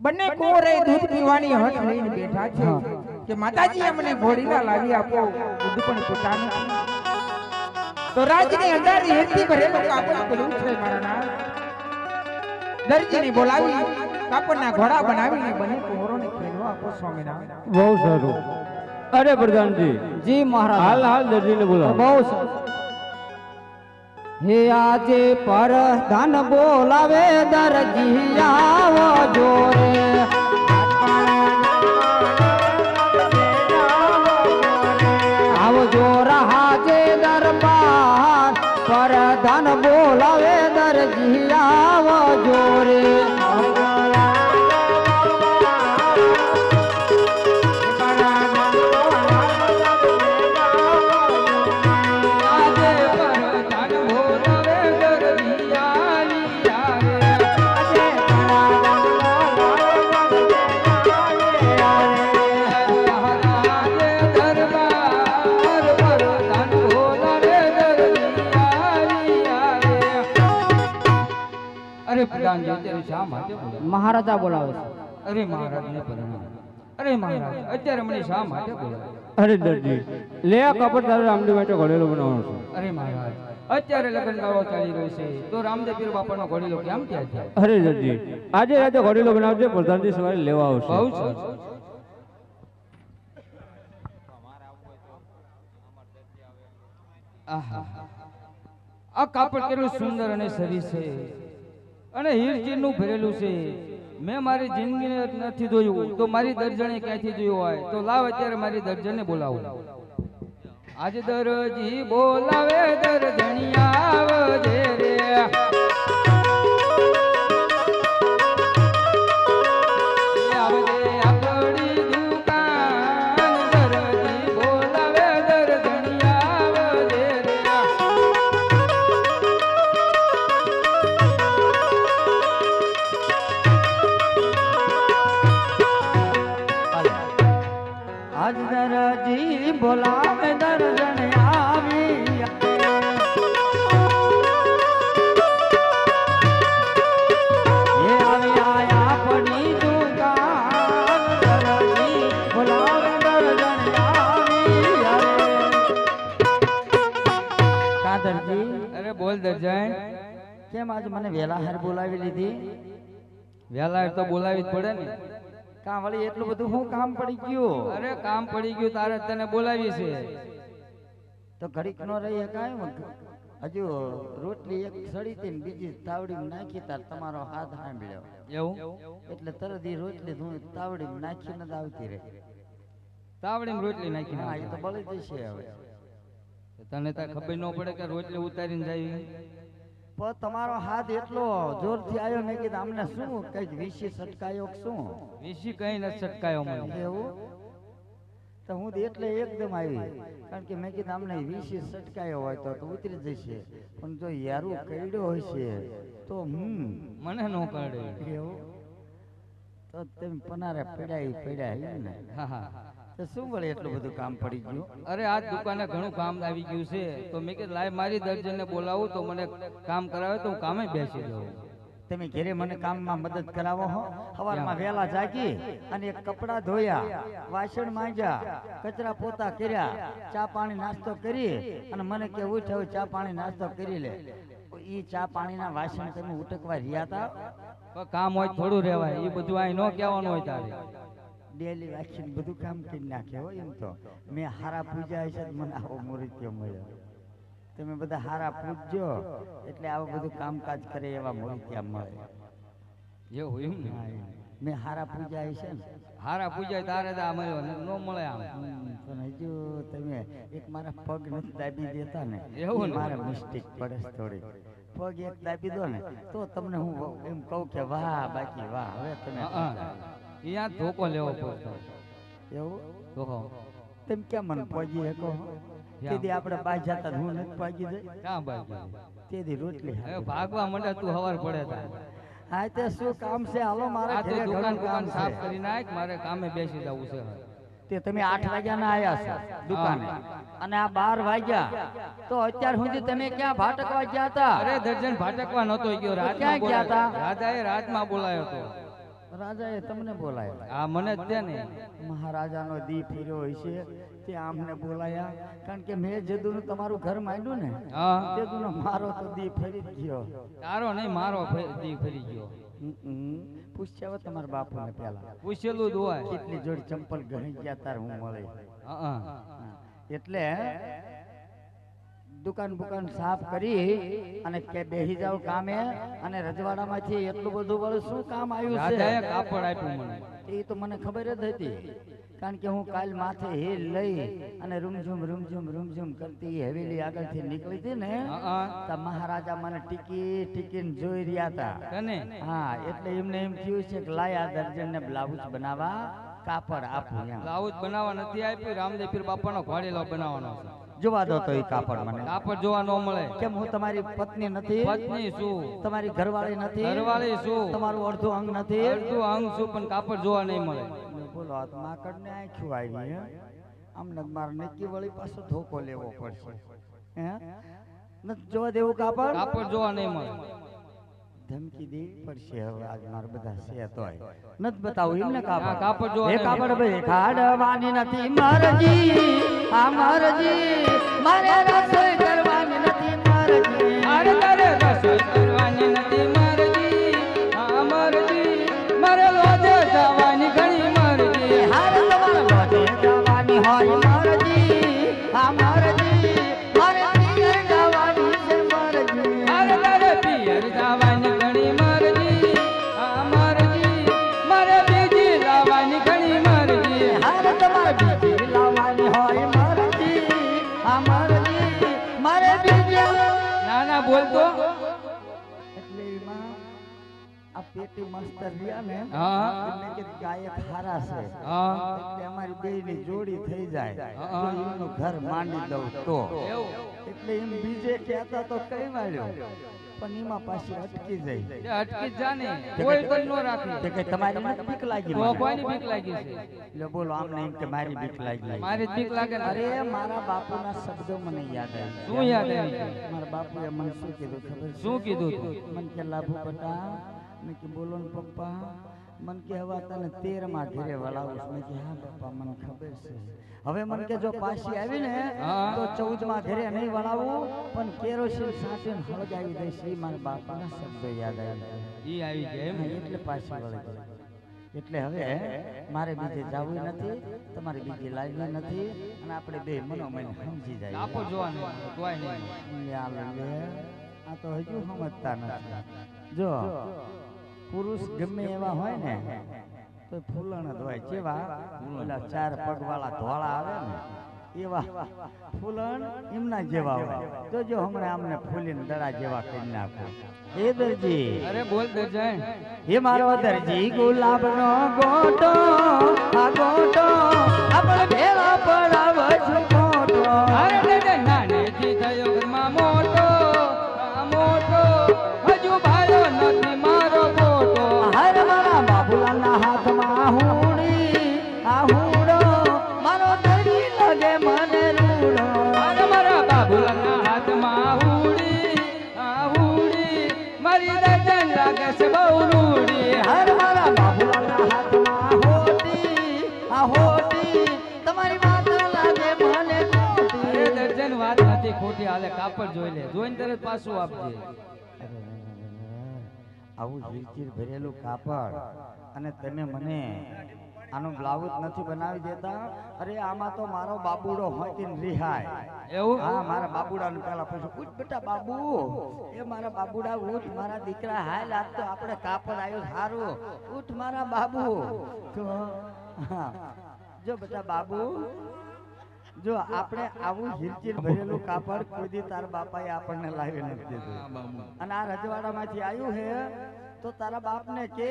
બંને કોરે દૂધ પીવાની હઠ લઈને બેઠા છે કે માતાજી અમને ઘોડીલા લાવી આપો. દૂધ પણ પોતાનું. તો રાજની અંધારી હેતથી ભરેલું કાપડ પડ્યું છે મારા દરજીને બોલાવી કાપડના ઘોડા બનાવીને બંને કોરોને ખેલવા આપો સ્વામિનારાયણ બહુ સારું. અરે પ્રધાનજી. જી મહારાજ. હાલ હાલ દરજીને બોલાવો. બહુ સરસ હે આજે પર ધન બોલાવે દરજી આવો જોરે. આવો જોર હાજે દરબાર. પર ધન બોલાવે દરજી આવો જોરે. અરે પ્રધાનજી અત્યારે શા માટે? મહારાજા બોલાવે છે. અરે મહારાજ ને પરણાવો. અરે મહારાજ અત્યારે મને શા માટે બોલાવે અરે દર્દી લે આ કપડ તારે રામદેવ માટે ઘડેલો બનાવવાનો છે. અરે મહારાજ અત્યારે લગ્ન ગાળો ચાલી રહ્યો છે. તો રામદેવ પીર બાપાનો ઘડેલો કેમ ત્યાં છે અરે દર્દી આજે રાતે ઘડેલો બનાવજે પ્રધાનજી સવારે લેવા બહુ આવશે સરસ. આહા. આ કાપડ કેટલું સુંદર અને સરી છે. અને હીરચીરનું ભરેલું છે. મેં મારી જિંદગીને નથી જોયું, તો મારી દર્જને ક્યાંથી જોયું હોય? તો લાવ અત્યારે મારી દર્જને બોલાવો. આજે દરજી બોલાવે દર્જણિયા આવજે રે. આજ મને વેલા હાર બોલાવી લીધી. વેલા તો બોલાવી જ પડે ને. કાં વળી એટલું બધું હું કામ પડી ગયું? અરે કામ પડી ગયું તારે તને બોલાવી છે. તો ઘડીક નો રહી કાંઈ હજુ રોટલી એક સડી હતી ને બીજી તાવડી નાખી તાર તમારો હાથ સાંભળ્યો એવું? એટલે તરત એ રોટલી હું તાવડી નાખીને જ આવતી રહે. તાવડી રોટલી નાખી હા એ. તો બળી જશે હવે. તને તાર ખબર ન પડે કે રોટલી ઉતારીને જાય પણ તમારો હાથ એટલો જોરથી આવ્યો મેં કીધું અમને શું કઈ વિશી સટકાયો શું? વિશી કઈ ન સટકાયો મને. એવું? તો હું એટલે એકદમ આવી. કારણ કે મેં કીધું અમને વિશી સટકાયો હોય તો ઉતરી જશે. પણ જો યારું કરડ્યો હોય છે તો હું મને ન કરડે એવું? તો તમે પનારે પડ્યા પડ્યા ને. હા હા. તો શું વળે એટલું બધું કામ પડી ગયું? અરે આજ દુકાને ઘણું કામ આવી ગયું છે. તો મેં કીધું લાય મારી દર્જનને બોલાવું તો મને કામ કરાવે તો હું કામે બેસી જાઉં તમે ઘેરે મને કામમાં મદદ કરાવો હો. સવારમાં વહેલા જાગી અને એક કપડા ધોયા વાસણ માંજ્યા કચરા પોતા કર્યા ચા પાણી નાસ્તો કરી અને મને કે ઉઠ હવે ચા પાણી નાસ્તો કરી લે. ઈ ચા પાણીના વાસણ તમે ઉટકવા રહ્યા હતા કામ હોય થોડું રહેવાય. એ બધું અહીં ન કહેવાનું હોય તારે. ડેલી વાંચીને બધું કામ કરી નાખે હો એમ તો. મેં હારા પૂજા હશે મને આવો મૂર્તિઓ મળ્યો. તમે બધા હારા પૂજજો એટલે આવું બધું કામકાજ કરે એવા મૂર્તિયા મળે. એમ ને. મેં હારા પૂજા હશે ને. હારા પૂજા તારે તો મળ્યો ન મળે આમ. પણ હજુ તમે એક મારા પગ નથી દાબી દેતા ને. એવું ને? મારે મિસ્ટેક પડે થોડી પગ એક દાબી દો ને તો તમને હું એમ કહું કે વાહ બાકી વાહ હવે તમે અહીંયા ધોકો લેવો પડતો એવું? ધોકો તેમ કેમ મને પોજી શકો? તેથી આપણે બાય જતા હું નથી પહોંચી જાય ક્યાં બાજુ તેથી રોટલી ભાગવા માંડે તું હવાર પડે તાર હા તે શું કામ છે? હાલો મારે તો ઘરે દુકાન દુકાન સાફ કરી નાખ મારે કામે બેસી જવું છે. તે તમે આઠ વાગ્યા ના આવ્યા છો દુકાને. અને આ બાર વાગ્યા. તો અત્યાર સુધી તમે ક્યાં ભાટકવા ગયા હતા અરે દર્જન ભાટકવા નતો ગયો. રાત ક્યાં ગયા હતા તા? રાધાએ રાતમાં બોલાયો હતો રાજાએ તમને બોલાયા. આ મને જ દે ને. મહારાજાનો દી ફેર્યો છે તે આમને બોલાયા. કારણ કે મેં જેદુનું તમારું ઘર માંડ્યું ને હા. તેદુનો મારો તો દી ફેરી ગયો. તારો નહીં મારો દી ફેરી ગયો. પૂછ્યા હવે તમારા બાપુને પેલા. પૂછેલું જ કેટલી જોડી ચંપલ ઘણી ગયા તાર હું મળે. એટલે દુકાન બુકાન સાફ કરી અને કે બેહી જાવ કામે અને રજવાડામાંથી એટલું બધું વળી શું કામ આવ્યું છે? કાપડ આપ્યું મને. એ તો મને ખબર જ હતી. કારણ કે હું કાલ માથે હીલ લઈ અને રૂમઝુમ રૂમઝુમ રૂમઝુમ કરતી હવેલી આગળથી નીકળી હતી ને. તો મહારાજા મને ટીકી ટીકીને જોઈ રહ્યા હતા. હા એટલે એમને એમ થયું છે કે લાય આ દર્જનને બ્લાઉઝ બનાવવા કાપડ આપું બ્લાઉઝ બનાવવા નથી આપ્યું રામદેવ પીર બાપાનો ઘોડેલો બનાવવાનો છે. જોવા દો તો એ કાપડ મને. કાપડ જોવા ન મળે. કેમ હું તમારી પત્ની નથી? પત્ની શું તમારી ઘરવાળી નથી? ઘરવાળી શું તમારું અડધું અંગ નથી? અડધું અંગ શું પણ કાપડ જોવા નહીં મળે. બોલો આ માકડ ને આંખ્યું આવી આમ નગમાર નક્કી વળી પાછો ધોકો લેવો પડશે. હે? નથી જોવા દેવું કાપડ? કાપડ જોવા નહીં મળે. ધમકી દેવી પડશે હવે આજ મારા બધા છે તોય. નથી બતાવું એમને કાપડ. કાપડ જો એ કાપડ ભાઈ ખાડવાની નથી. મરજી આ મરજી મારે રસોઈ કરવાની નથી. આ રહ્યા ને એટલે કે ગાયક હારા છે. એટલે અમારી બેયની જોડી થઈ જાય. હા. જો ઘર માંડી દઉં તો. એટલે એમ બીજે કહેતા તો કઈ વાળ્યો. પણ એમાં પાછી અટકી જાય. અટકી જ કોઈ તન નો રાખે. કે તમારી નથી બીક લાગી તો કોઈની બીક લાગી છે? એટલે બોલો આમને એમ કે મારી બીક લાગી. મારી બીક લાગે અરે મારા બાપુના શબ્દો મને યાદ આવે શું યાદ આવે? મારા બાપુએ મને શું કીધું ખબર શું કીધું તું? મન કે લાભુ બટા મેં કે બોલો ને પપ્પા મન કે હવે તને તેરમાં ઘેરે વળાવું મેં કે હા પપ્પા મને ખબર છે. હવે મન કે જો પાછી આવી ને તો ચૌદમાં ઘેરે નહીં વળાવું પણ કેરોસીન સાથે હળગાવી દઈશ. એ મારા બાપાના શબ્દો યાદ આવી એ આવી જાય એટલે પાછી વળગી એટલે હવે મારે બીજે જવું નથી તમારે બીજી લાઈન નથી અને આપણે બે મનોમન સમજી જાય આપો જોવાનું કોઈ નહીં. આ તો હજુ સમજતા નથી. જો પુરુષ ગમે એવા હોય ને તો ફૂલણ જ હોય. ઓલા ચાર પગ વાળા ધોળા આવે ને એવા ફૂલણ એમના જેવા હોય. તો જો હમણાં અમને ફૂલીને દડા જેવા કરી નાખો. એ દરજી. અરે બોલ દે હે મારો દરજી ગુલાબનો ગોટો આ ગોટો આપણે ભેળા પડાવ છું ગોટો અરે હાથમાં હુડી મારો ધરી લાગે મને રૂડો. અરે મારા બાબુલાના હાથમાં મારી દર્જન લાગે છે બહુ રૂડી. હર મારા બાબુલાના હાથમાં હોટી આ તમારી માતા લાગે મને દર્જન વાત નથી ખોટી હાલે કાપડ જોઈ લે. જોઈને તરત પાછું આપજે. આવું ભરેલું કાપડ. અને તમે મને આનું બ્લાઉઝ નથી બનાવી દેતા. અરે આમાં તો મારો બાબુડો હોતી રિહાય. એવું? હા મારા બાબુડાને પેલા પૂછ્યું ઉઠ બેટા બાબુ એ મારા બાબુડા ઉઠ મારા દીકરા હાલ આજ તો આપણે કાપડ આવ્યું સારું ઉઠ મારા બાબુ. તો જો બેટા બાબુ જો આપણે આવું હીરચીર ભરેલું કાપડ કોઈ દી તાર બાપાએ આપણને લાવી નથી દીધું. અને આ રજવાડામાંથી આવ્યું હે તો તારા બાપ કે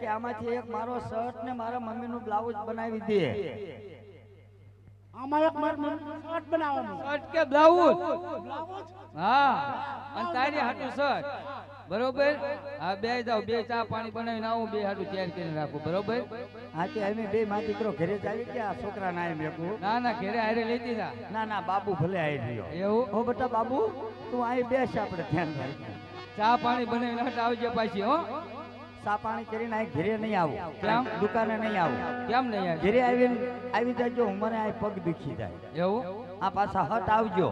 કે આમાંથી એક મારો શર્ટ ને મારા મમ્મીનું બ્લાઉઝ બનાવી દે. આમાં એક માર મમ્મીનું શર્ટ બનાવવાનું. શર્ટ કે બ્લાઉઝ? હા અને તારી હાટું શર્ટ. બરોબર? હા બે જાવ બે ચા પાણી બનાવીને આવું બે હાટું તૈયાર કરીને રાખું. બરોબર? હા તે અમે બે માં દીકરો ઘરે આવી ગયા છોકરા ના એમ એકું ના ના ઘેરે હારે લેતી ના ના બાબુ ભલે આવી રહ્યો. એવું? હો બેટા બાબુ તું અહીં બેસ આપણે ધ્યાન રાખ ચા પાણી બનાવીને હટ આવજે પાછી હો. ચા પાણી કરીને અહીં ઘરે નહીં આવું. કેમ? દુકાને નહીં આવું. કેમ નહીં આવે ઘરે આવીને આવી જાજો મને આ પગ દુખી જાય એવું? આ પાછા હટ આવજો.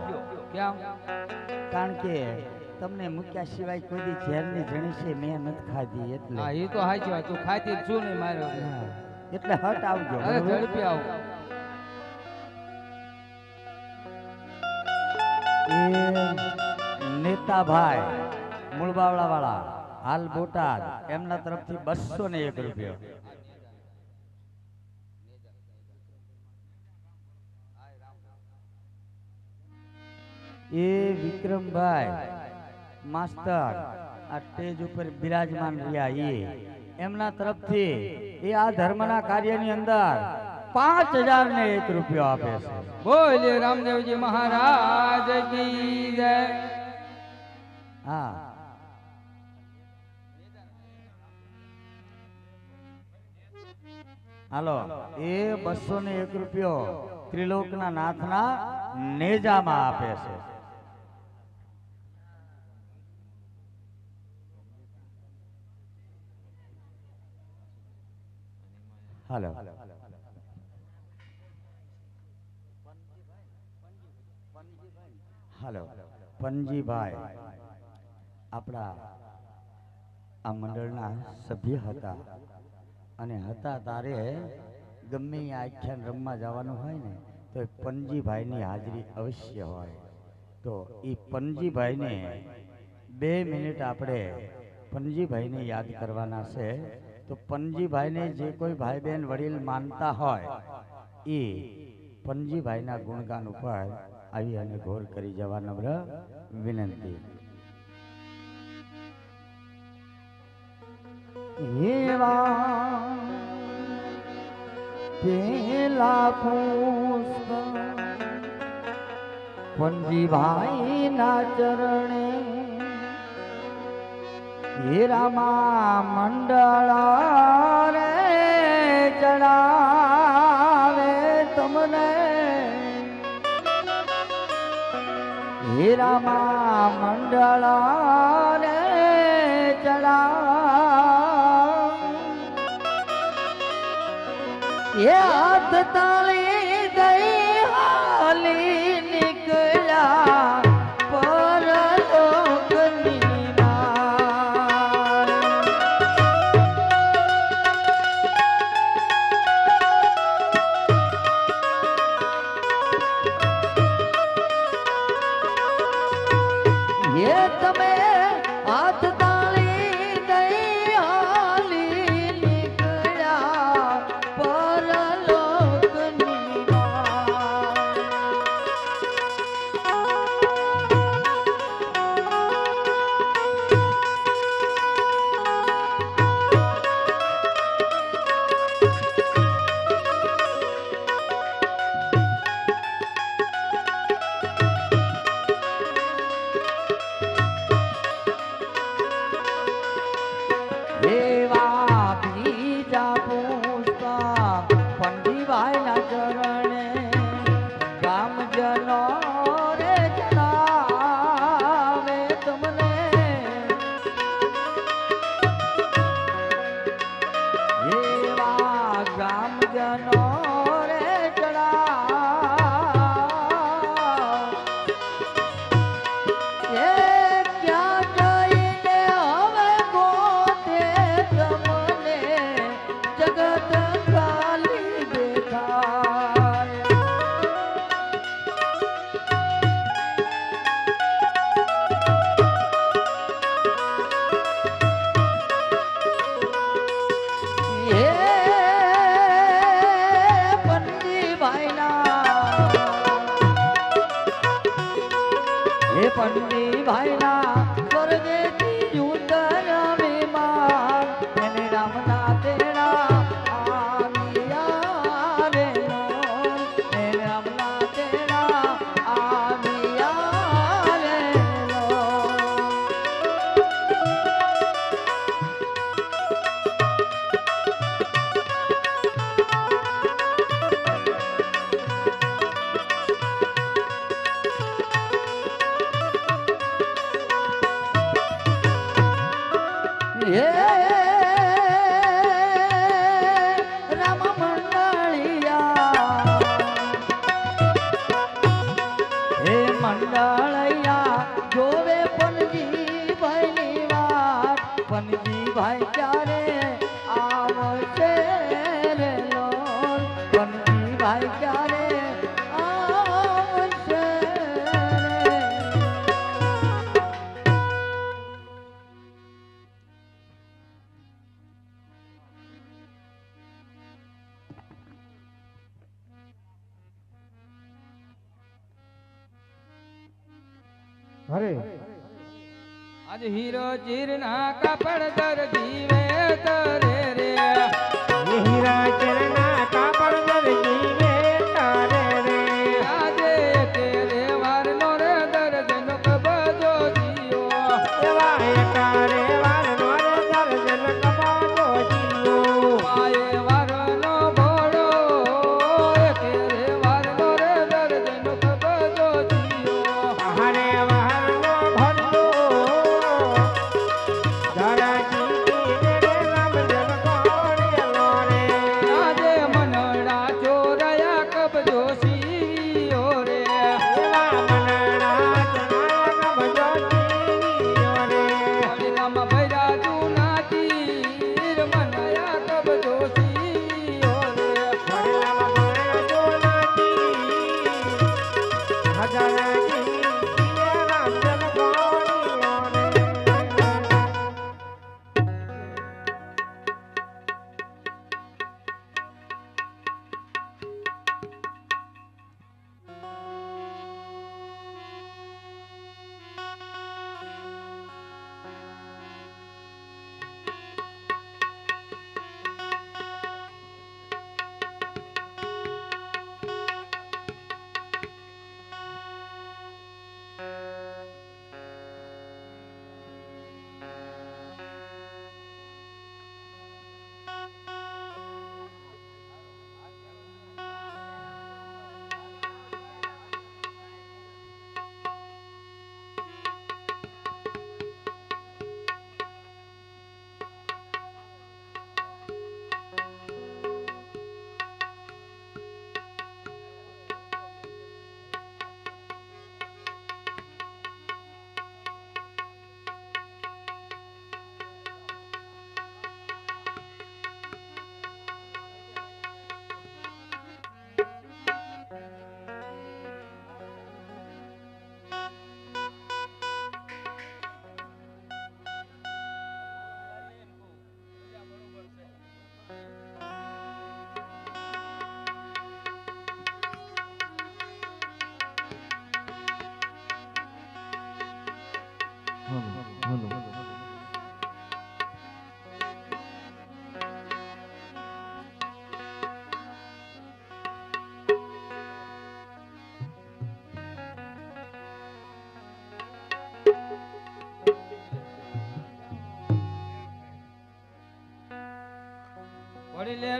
કેમ? કારણ કે તમને મૂક્યા સિવાય કોઈ દી ઝેરની જણી છે મેં નથી ખાધી એટલે. હા એ તો હાચી વાત તું ખાતી છું નહીં માર્યો એટલે હટ આવજો. અરે ઝડપી આવો. એ મૂળબાવળા વાળા હાલ બોટાદ એમના તરફથી બસો ને એક રૂપિયો. એ વિક્રમભાઈ માસ્તર આ સ્ટેજ ઉપર બિરાજમાન રહ્યા એ. એમના તરફથી એ આ ધર્મના કાર્યની અંદર પાંચ હજાર ને એક રૂપિયો આપે છે. બોલે રામદેવજી મહારાજ જય. હા. હાલો એ બસો ને એક રૂપિયો. ત્રિલોકના નાથના નેજામાં આપે છે. હાલો. હાલો. પનજીભાઈ આપણા આ મંડળના સભ્ય હતા. અને હતા તારે ગમે એ આખ્યાન રમવા જવાનું હોય ને, તો એ પનજીભાઈની હાજરી અવશ્ય હોય. તો એ પનજીભાઈને બે મિનિટ આપણે પનજીભાઈને યાદ કરવાના છે. તો પનજીભાઈને જે કોઈ ભાઈ બહેન વડીલ માનતા હોય, એ પનજીભાઈના ગુણગાન ઉપર આવી અને ઘોર કરી જવા વિનંતી. એવા પેલા પુષ્પ પંજીભાઈ ના ચરણે હીરામાં મંડળ રે ચડાવે તમને. હીરામાં મંડળ એ હાથ તાળી ભાઈ ક્યારે આવશે રે લોલ? પંખી ભાઈ ક્યારે હીરો ચીરના કાપડ દર જીવે તરે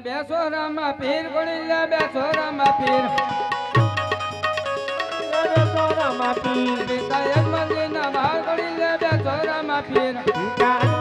બેસો રામા પીર ગોળીને બેસો રામા પીર. બેસો રામા પીર. પિતા યજમાનજીના બાર ગોળીને બેસો રામા પીર.